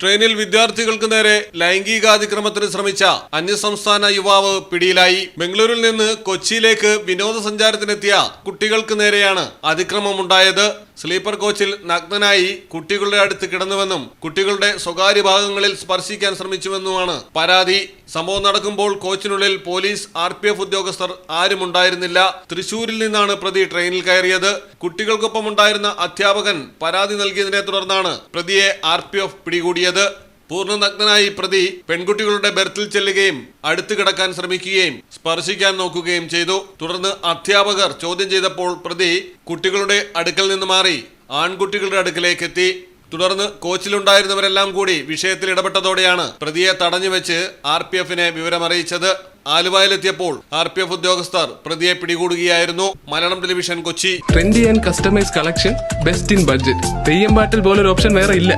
ട്രെയിനിൽ വിദ്യാർത്ഥികൾക്ക് നേരെ ലൈംഗികാതിക്രമത്തിന് ശ്രമിച്ച അന്യസംസ്ഥാന യുവാവ് പിടിയിലായി. ബംഗളൂരിൽ നിന്ന് കൊച്ചിയിലേക്ക് വിനോദസഞ്ചാരത്തിനെത്തിയ കുട്ടികൾക്ക് നേരെയാണ് അതിക്രമമുണ്ടായത്. സ്ലീപ്പർ കോച്ചിൽ നഗ്നനായി കുട്ടികളുടെ അടുത്ത് കിടന്നുവെന്നും കുട്ടികളുടെ സ്വകാര്യ ഭാഗങ്ങളിൽ സ്പർശിക്കാൻ ശ്രമിച്ചുവെന്നുമാണ് പരാതി. സംഭവം നടക്കുമ്പോൾ കോച്ചിനുള്ളിൽ പോലീസ് ആർ പി എഫ് ഉദ്യോഗസ്ഥർ ആരുമുണ്ടായിരുന്നില്ല. തൃശൂരിൽ നിന്നാണ് പ്രതി ട്രെയിനിൽ കയറിയത്. കുട്ടികൾക്കൊപ്പം ഉണ്ടായിരുന്ന അധ്യാപകൻ പരാതി നൽകിയതിനെ തുടർന്നാണ് പ്രതിയെ ആർ പിടികൂടിയത്. പൂർണനഗ്നനായി പ്രതി പെൺകുട്ടികളുടെ ബെർത്തിൽ ചെല്ലുകയും അടുത്തു കിടക്കാൻ ശ്രമിക്കുകയും സ്പർശിക്കാൻ നോക്കുകയും ചെയ്തു. തുടർന്ന് അധ്യാപകർ ചോദ്യം ചെയ്തപ്പോൾ പ്രതി കുട്ടികളുടെ അടുക്കൽ നിന്ന് മാറി ആൺകുട്ടികളുടെ അടുക്കലേക്ക് എത്തി. തുടർന്ന് കോച്ചിലുണ്ടായിരുന്നവരെല്ലാം കൂടി വിഷയത്തിൽ ഇടപെട്ടതോടെയാണ് പ്രതിയെ തടഞ്ഞുവെച്ച് ആർ പി എഫിനെ വിവരമറിയിച്ചത്. ആലുവയിലെത്തിയപ്പോൾ ആർ പി എഫ് ഉദ്യോഗസ്ഥർ പ്രതിയെ പിടികൂടുകയായിരുന്നു. Malayalam television Kochi. Trendy and customise collection best in budget theyyam പാട്ടിൽ പോലൊരു ഓപ്ഷൻ വേറെ ഇല്ല.